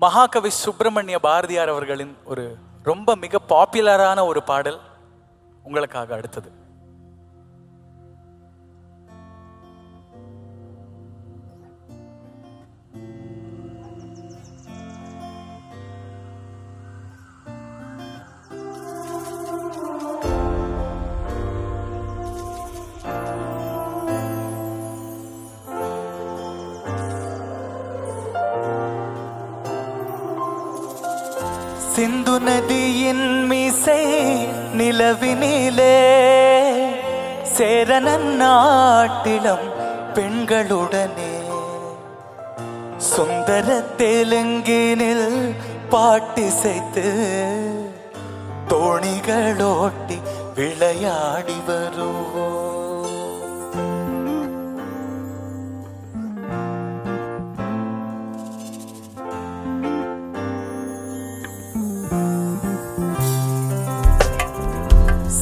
மகாகவி சுப்பிரமணிய பாரதியார் அவர்களின் ஒரு ரொம்ப மிக பாப்புலரான ஒரு பாடல் உங்களுக்காக அடுத்தது. சிந்து நதியின் மீசை நிலவினிலே சேரனன் நாட்டிலம் பெண்களுடனே. சுந்தர தெலுங்கினில் பாட்டிசைத்து தோணிகளோட்டி விளையாடி வருவோம்.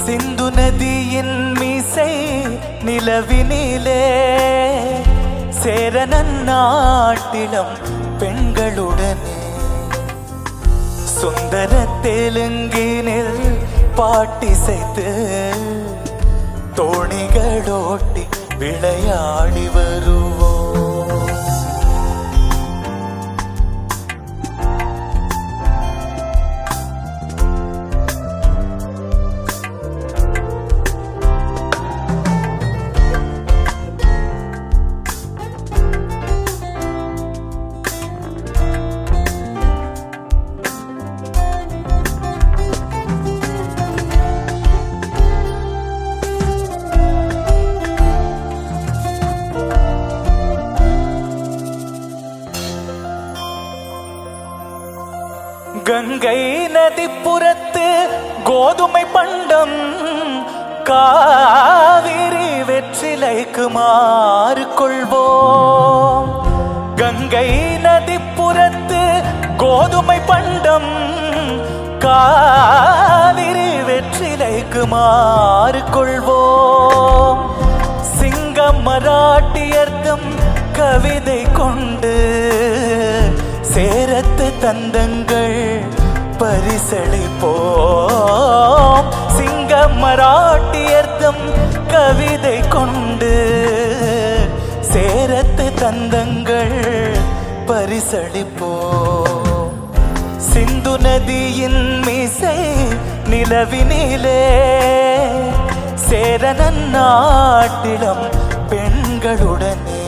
சிந்து நதியின் மீசை நிலவினிலே சேரனன் நாட்டிலம் பெண்களுடனே. சுந்தர தெலுங்கினில் பாட்டிசைத்து தோணிகளோட்டி விளையாடி வருவோம். நதிப்புறத்து கோதுமை பண்டம் காவிரி வெற்றிலைக்கு மாறு கொள்வோம் கங்கை நதிப்புறத்து கோதுமை பண்டம் காவிரி வெற்றிலைக்கு மாறு கொள்வோம் சிங்கம் மராட்டியர்த்தம் கவிதை கொண்டு சேரத்து தந்தங்கள் பரிசளிப்போம். சிங்க மராட்டியர்த்தம் கவிதை கொண்டு சேரத்து தந்தங்கள் பரிசளிப்போம். சிந்து நதியின் மீசை நிலவினிலே சேரனன் நாட்டிடம் பெண்களுடனே.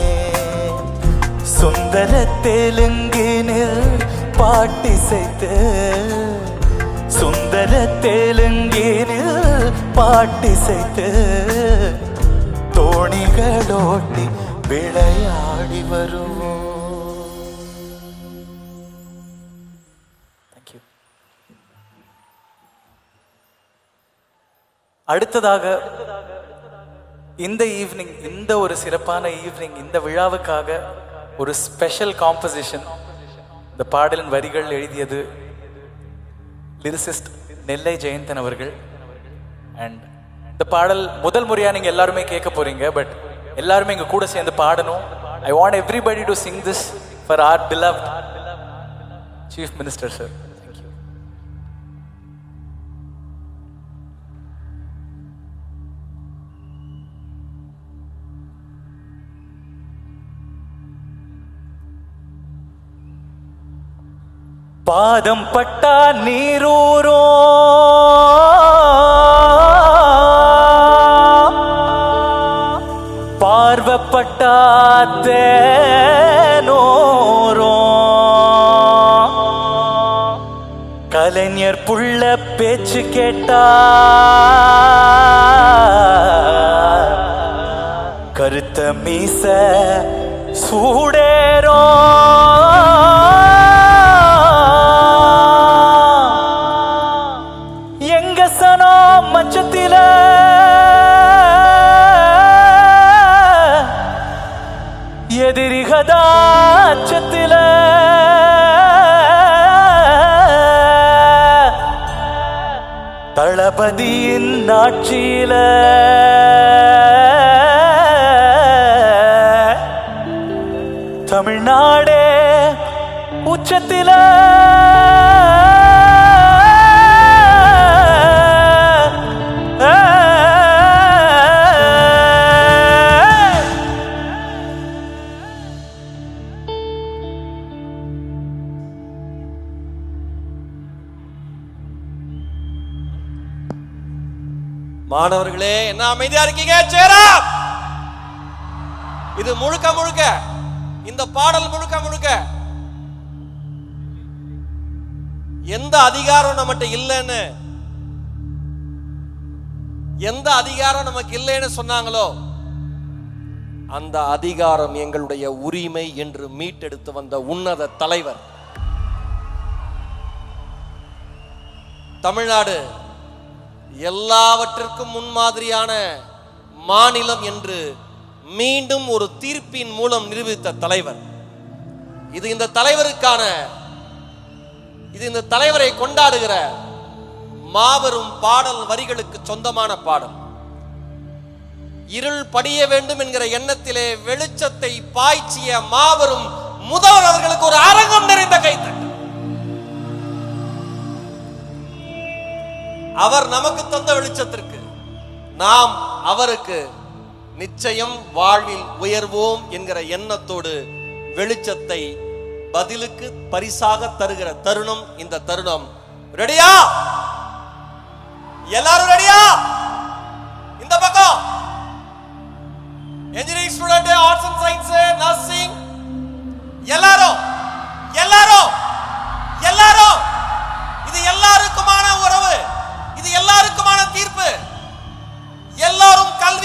சுந்தர தெலுங்கினில் பாட்டிசைத்து சுந்தர தெலுங்கினில் பாட்டிசைத்து தோணிகளோட்டி விளையாடி வருவோம். அடுத்ததாக இந்த ஈவினிங் இந்த ஒரு சிறப்பான ஈவினிங் இந்த விழாவுக்காக ஒரு ஸ்பெஷல் காம்போசிஷன் இந்த பாடலின் வரிகள் எழுதியது லிரிசிஸ்ட் நெல்லை ஜெயந்தன் அவர்கள். அண்ட் இந்த பாடல் முதல் முறையாக நீங்கள் எல்லாருமே கேட்க போறீங்க பட் எல்லாருமே எங்கள் கூட சேர்ந்து பாடணும். I want everybody to sing this for our beloved chief minister sir பாதம் பட்டா நீரூரோ. பார்வப்பட்டா தேனோரோ கலைஞர் புள்ள பேச்சு கேட்டா. கருத்த மீச சூட எதிரிகதாச்சத்தில தளபதியின் ஆட்சியில. தமிழ்நாடே உச்ச உச்சத்தில. மாணவர்களே என்ன அமைதியா இருக்கீங்க? சேரா! இது முழுக்க முழுக்க இந்த பாடல் முழுக்க முழுக்க எந்த அதிகாரம் நம்மகிட்ட இல்லைன்னு எந்த அதிகாரம் நமக்கு இல்லைன்னு சொன்னாங்களோ அந்த அதிகாரம் எங்களுடைய உரிமை என்று மீட்டெடுத்து வந்த உன்னத தலைவர். தமிழ்நாடு எல்லாவற்றிற்கும் முன்மாதிரியான மாநிலம் என்று மீண்டும் ஒரு தீர்ப்பின் மூலம் நிரூபித்த தலைவர். இது இந்த தலைவருக்கான இது இந்த தலைவரை கொண்டாடுகிற மாபெரும் பாடல் வரிகளுக்கு சொந்தமான பாடல். இருள் படிய வேண்டும் என்கிற எண்ணத்திலே வெளிச்சத்தை பாய்ச்சிய மாபெரும் முதல்வர் அவர்களுக்கு ஒரு அரங்கம் நிறைந்த கைத்தட்டு. அவர் நமக்கு தந்த வெளிச்சத்திற்கு நாம் அவருக்கு நிச்சயம் வாழ்வில் உயர்வோம் என்கிற எண்ணத்தோடு வெளிச்சத்தை பதிலுக்கு பரிசாக தருகிற தருணம் இந்த தருணம். ரெடியா எல்லாரும் ரெடியா இந்த பக்கம். Engineering student arts and science nursing எல்லாரும் எல்லாரும் எல்லாரும். இது எல்லாருக்குமான உறவு. இது எல்லாருக்குமான தீர்ப்பு. எல்லாரும் கல்வி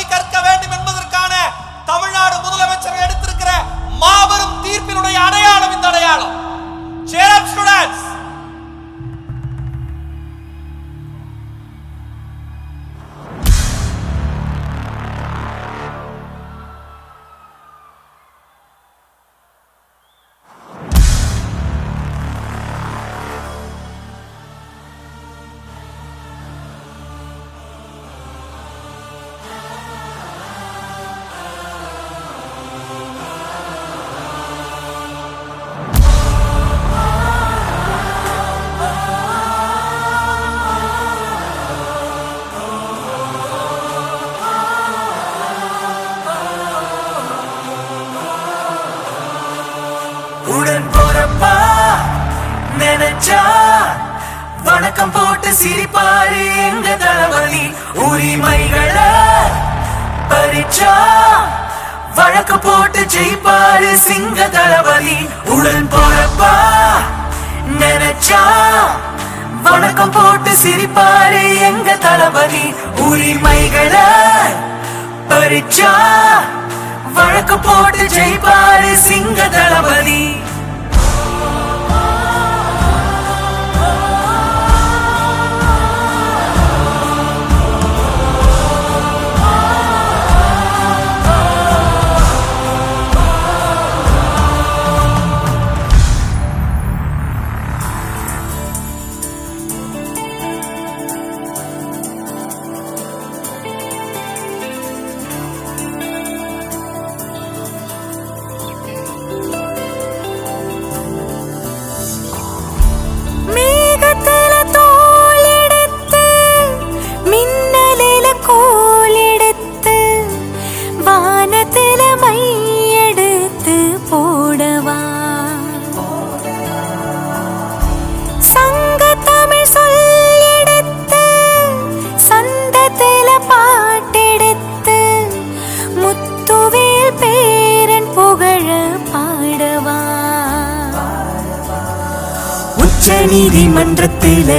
சிரிப்பாரு எங்க தளபதி? உரிமைகள பறிச்சா? வழக்கு போட்டு ஜெயிப்பாரு சிங்க தளபதி. உடன் போறப்பா நினைச்சா? வணக்கம் போட்டு சிரிப்பாரு எங்க தளபதி? உரிமைகளை பறிச்சா? வழக்கு போட்டு ஜெயிப்பாரு சிங்க தளபதி.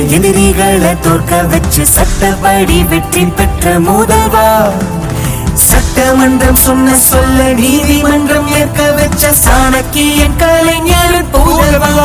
எதிரிகளை தோற்க வச்சு சட்டப்படி வெற்றி பெற்ற முதல்வா சட்டமன்றம் சொன்ன சொல்ல நீதிமன்றம் ஏற்க வச்ச சாணக்கியன் கலைஞர் போதவா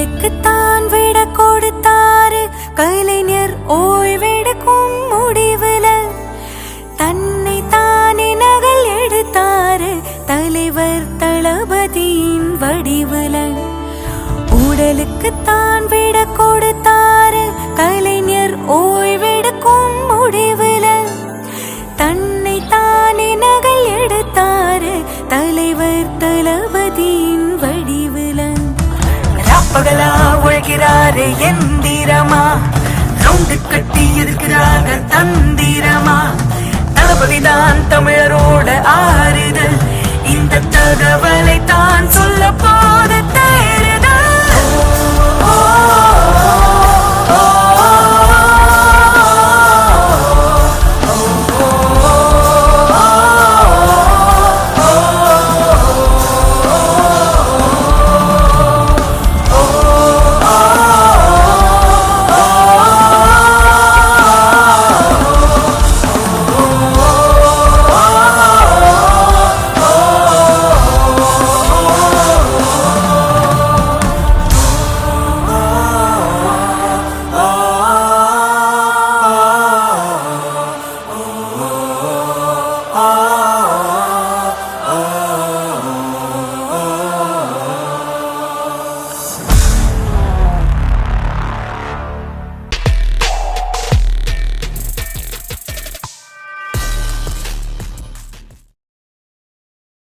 காலுக்குத்தான் விட கொடுத்தாரு. கலைஞர் ஓய்வெடுக்கும் முடிவுல தன்னை தானே நகல் எடுத்தாரு. தலைவர் தளபதியின் வடிவுல. உடலுக்குத்தான் விட கொடுத்தார். பகலா உழைக்கிறாரு எந்திரமா ரவுண்டு கட்டி இருக்கிறாங்க தந்திரமா? தளபதிதான் தமிழரோட ஆறுதல். இந்த தகவலை